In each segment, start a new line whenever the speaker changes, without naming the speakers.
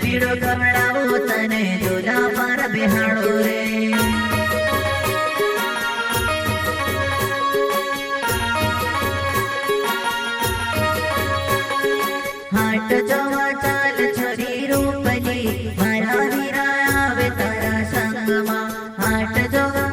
પીડો ખવડાવો તને ઝોલા પર બિહાડો રે હાટ જવા ચાલ છરી રૂપલી મારા વીરા આવે તારા સંગમાં હાટ જવા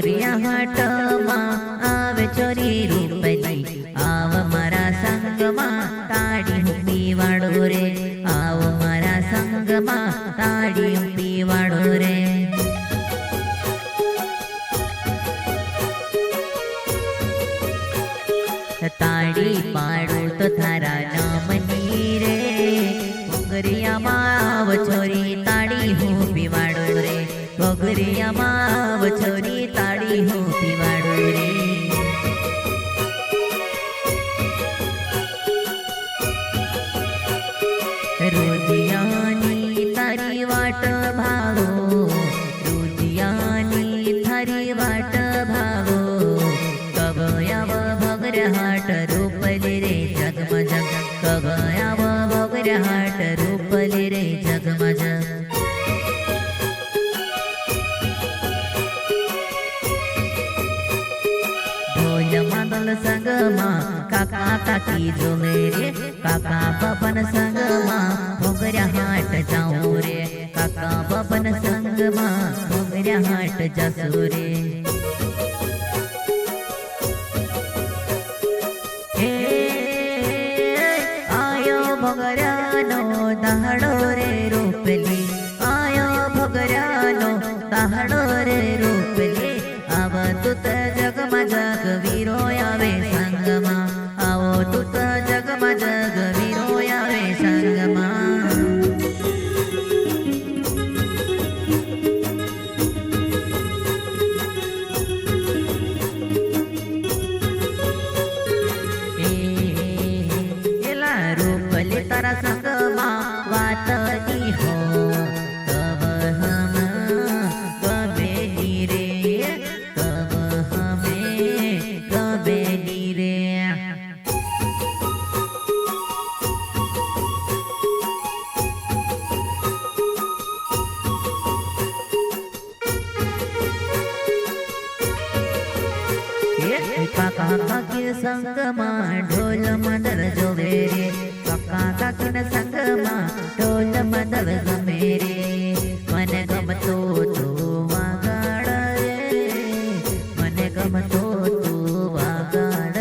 એલા ભગરિયા હાટમાં આવે ચોરી રૂપલી આવ મારા સંગમાં તાળી હું પીવાડો રે. આવ મારા સંગમાં હું પીવાડો રે. તાળી પાડો તો તારા નામની રે ભગરિયામાં આવ છોરી તાળી હું રોજિયાની તારી વાટ ભાવો મંગલ સંગમાં કાકા કાકી જો મેરે કાકા બપન સંગમાં ભોગર્યા હાટ જાઉં રે. કાકા બપન સંગમાં ભોગર્યા હાટ જસુ રે. આયો ભોગર્યાનો દહાડો રે રૂપલી. કાકા કાકી સંગમાં ઢોલ મંદર જોવે રે કાકા સંગમાં મંદર ગમે રે. મને ગમતો તો વાગાડ રે. મને ગમતો તો વાગાડ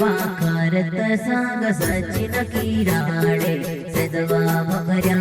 വാക്കാരത്ത സാഗ സച്ചിന കീരാളെ സദവാ മകരാ